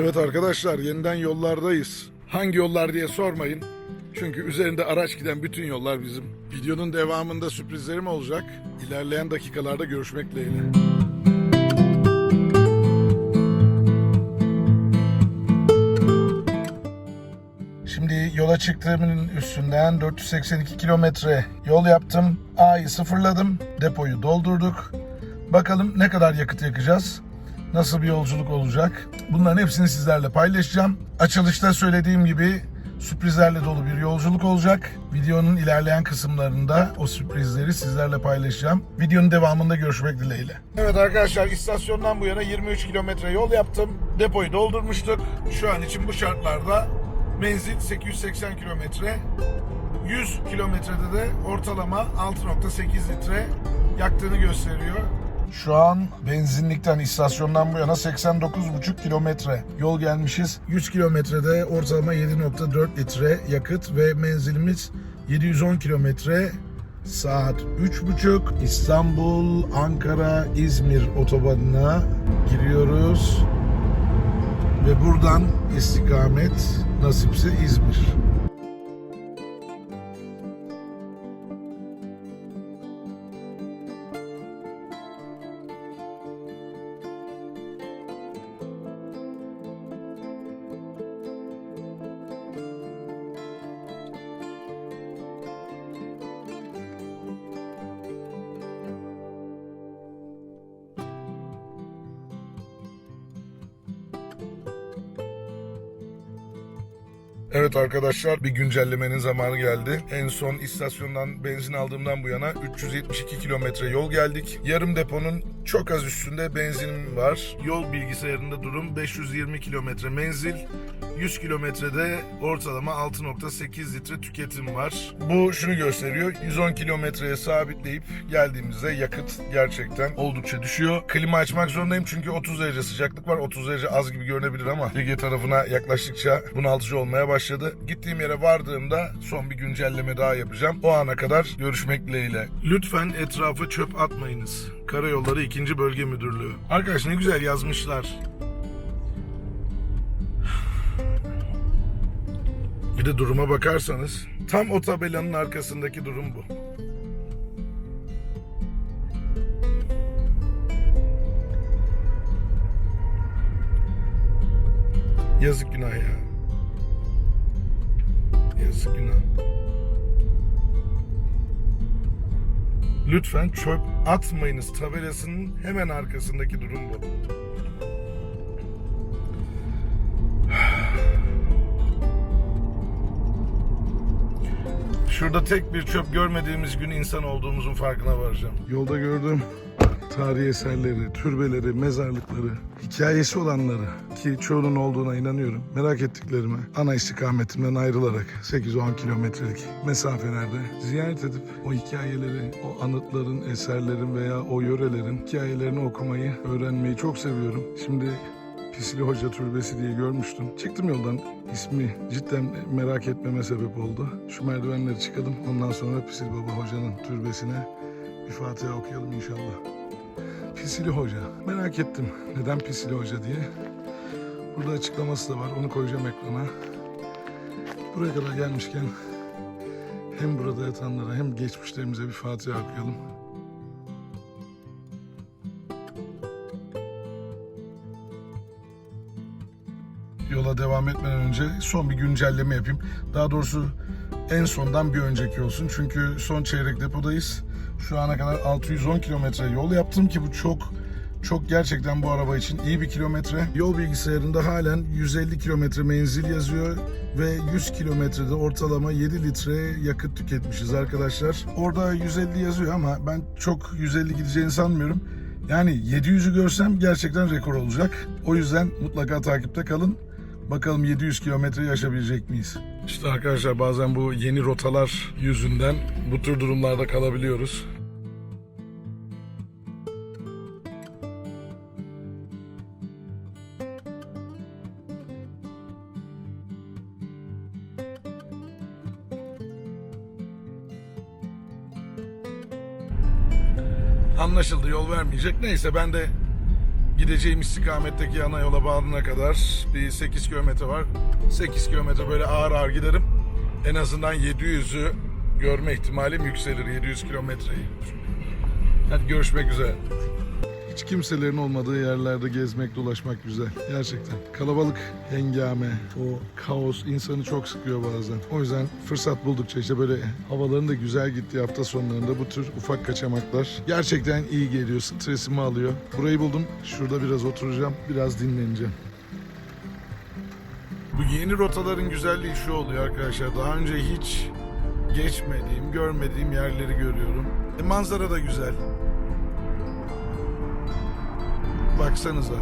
Evet arkadaşlar yeniden yollardayız. Hangi yollar diye sormayın. Çünkü üzerinde araç giden bütün yollar bizim. Videonun devamında sürprizlerim olacak. İlerleyen dakikalarda görüşmek dileğiyle. Şimdi yola çıktığımın üstünden 482 kilometre yol yaptım. A'yı sıfırladım. Depoyu doldurduk. Bakalım ne kadar yakıt yakacağız? Nasıl bir yolculuk olacak? Bunların hepsini sizlerle paylaşacağım. Açılışta söylediğim gibi sürprizlerle dolu bir yolculuk olacak. Videonun ilerleyen kısımlarında o sürprizleri sizlerle paylaşacağım. Videonun devamında görüşmek dileğiyle. Evet arkadaşlar istasyondan bu yana 23 kilometre yol yaptım. Depoyu doldurmuştuk. Şu an için bu şartlarda menzil 880 kilometre. 100 kilometrede de ortalama 6.8 litre yaktığını gösteriyor. Şu an benzinlikten istasyondan bu yana 89,5 kilometre yol gelmişiz. 100 kilometrede ortalama 7.4 litre yakıt ve menzilimiz 710 kilometre. Saat 3.30 İstanbul, Ankara, İzmir otobanına giriyoruz. Ve buradan istikamet nasipse İzmir. Evet arkadaşlar bir güncellemenin zamanı geldi. En son istasyondan benzin aldığımdan bu yana 372 kilometre yol geldik. Yarım deponun çok az üstünde benzinim var. Yol bilgisayarında durum 520 kilometre menzil. 100 kilometrede ortalama 6.8 litre tüketim var. Bu şunu gösteriyor. 110 kilometreye sabitleyip geldiğimizde yakıt gerçekten oldukça düşüyor. Klima açmak zorundayım çünkü 30 derece sıcaklık var. 30 derece az gibi görünebilir ama Ege tarafına yaklaştıkça bunaltıcı olmaya başladı. Gittiğim yere vardığımda son bir güncelleme daha yapacağım. O ana kadar görüşmek dileğiyle. Lütfen etrafa çöp atmayınız. Karayolları 2. Bölge Müdürlüğü. Arkadaş ne güzel yazmışlar. Bir de duruma bakarsanız tam o tabelanın arkasındaki durum bu. Yazık günah ya. Yazık günah. Lütfen çöp atmayınız tabelasının hemen arkasındaki durum bu. Şurada tek bir çöp görmediğimiz gün insan olduğumuzun farkına varacağım. Yolda gördüğüm tarihi eserleri, türbeleri, mezarlıkları, hikayesi olanları ki çoğunun olduğuna inanıyorum. Merak ettiklerimi ana istikametimden ayrılarak 8-10 kilometrelik mesafelerde ziyaret edip o hikayeleri, o anıtların, eserlerin veya o yörelerin hikayelerini okumayı, öğrenmeyi çok seviyorum. Şimdi Pisili Hoca Türbesi diye görmüştüm. Çıktım yoldan. İsmi cidden merak etmeme sebep oldu. Şu merdivenleri çıkalım. Ondan sonra Pisili Baba Hoca'nın türbesine bir Fatiha okuyalım inşallah. Pisili Hoca. Merak ettim neden Pisili Hoca diye. Burada açıklaması da var. Onu koyacağım ekrana. Buraya kadar gelmişken hem burada yatanlara hem geçmişlerimize bir Fatiha okuyalım. Yola devam etmeden önce son bir güncelleme yapayım. Daha doğrusu en sondan bir önceki olsun. Çünkü son çeyrek depodayız. Şu ana kadar 610 kilometre yol yaptım ki bu çok çok gerçekten bu araba için iyi bir kilometre. Yol bilgisayarında halen 150 kilometre menzil yazıyor ve 100 kilometrede ortalama 7 litre yakıt tüketmişiz arkadaşlar. Orada 150 yazıyor ama ben çok 150 gideceğini sanmıyorum. Yani 700'ü görsem gerçekten rekor olacak. O yüzden mutlaka takipte kalın. Bakalım 700 kilometre aşabilecek miyiz? İşte arkadaşlar bazen bu yeni rotalar yüzünden bu tür durumlarda kalabiliyoruz. Anlaşıldı yol vermeyecek. Neyse ben de gideceğim istikametteki ana yola bağlanana kadar bir 8 kilometre var. 8 kilometre böyle ağır ağır giderim. En azından 700'ü görme ihtimalim yükselir 700 kilometreyi. Hadi görüşmek üzere. Hiç kimselerin olmadığı yerlerde gezmek, dolaşmak güzel. Gerçekten. Kalabalık, hengame, o kaos insanı çok sıkıyor bazen. O yüzden fırsat buldukça işte böyle havaların da güzel gittiği hafta sonlarında bu tür ufak kaçamaklar gerçekten iyi geliyor. Stresimi alıyor. Burayı buldum. Şurada biraz oturacağım. Biraz dinleneceğim. Bu yeni rotaların güzelliği şu oluyor arkadaşlar. Daha önce hiç geçmediğim, görmediğim yerleri görüyorum. E, manzara da güzel. Baksanıza.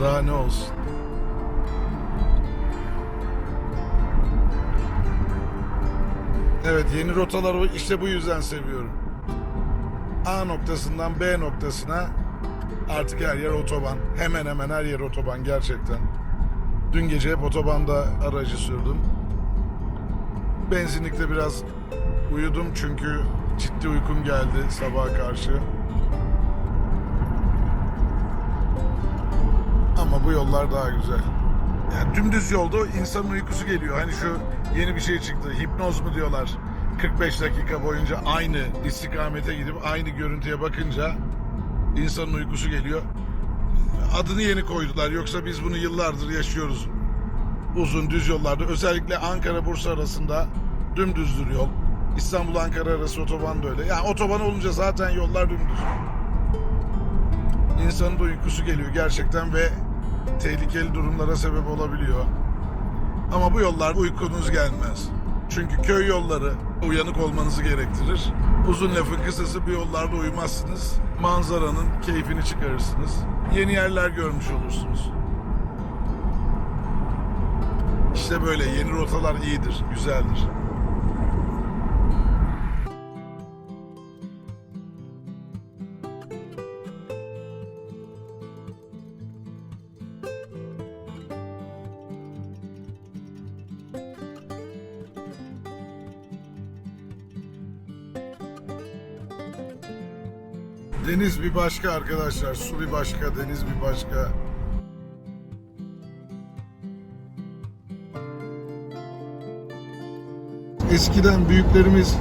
Daha ne olsun? Evet yeni rotaları işte bu yüzden seviyorum. A noktasından B noktasına artık her yer otoban. Hemen hemen her yer otoban gerçekten. Dün gece hep otobanda aracı sürdüm. Benzinlikte biraz uyudum çünkü ciddi uykum geldi sabaha karşı. Ama bu yollar daha güzel. Yani dümdüz yolda insanın uykusu geliyor. Hani şu yeni bir şey çıktı. Hipnoz mu diyorlar. 45 dakika boyunca aynı istikamete gidip aynı görüntüye bakınca insanın uykusu geliyor. Adını yeni koydular. Yoksa biz bunu yıllardır yaşıyoruz. Uzun düz yollarda. Özellikle Ankara-Bursa arasında dümdüzdür yol. İstanbul-Ankara arası otoban da öyle. Yani otoban olunca zaten yollar dümdüz. İnsanın da uykusu geliyor gerçekten ve tehlikeli durumlara sebep olabiliyor. Ama bu yollar uykunuz gelmez. Çünkü köy yolları uyanık olmanızı gerektirir. Uzun lafın kısası bu yollarda uyumazsınız. Manzaranın keyfini çıkarırsınız. Yeni yerler görmüş olursunuz. İşte böyle yeni rotalar iyidir, güzeldir. Deniz bir başka arkadaşlar, su bir başka, deniz bir başka. Eskiden büyüklerimiz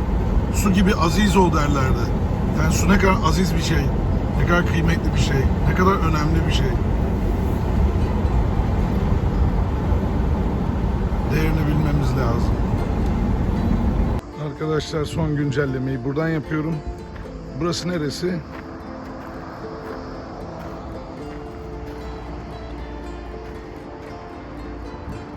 su gibi aziz ol derlerdi. Yani su ne kadar aziz bir şey, ne kadar kıymetli bir şey, ne kadar önemli bir şey. Değerini bilmemiz lazım. Arkadaşlar son güncellemeyi buradan yapıyorum. Burası neresi?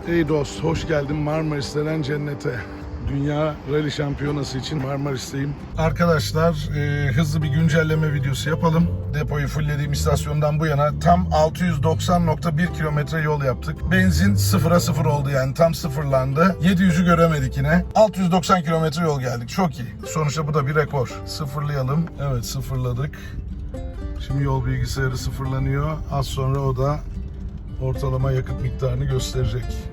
Ey dost, hoş geldin Marmaris denen cennete. Dünya Rally Şampiyonası için Marmaris'teyim. Arkadaşlar e, hızlı bir güncelleme videosu yapalım. Depoyu fulllediğim istasyondan bu yana tam 690.1 kilometre yol yaptık. Benzin sıfıra sıfır oldu yani tam sıfırlandı. 700'ü göremedik yine. 690 kilometre yol geldik. Çok iyi. Sonuçta bu da bir rekor. Sıfırlayalım. Evet sıfırladık. Şimdi yol bilgisayarı sıfırlanıyor. Az sonra o da ortalama yakıt miktarını gösterecek.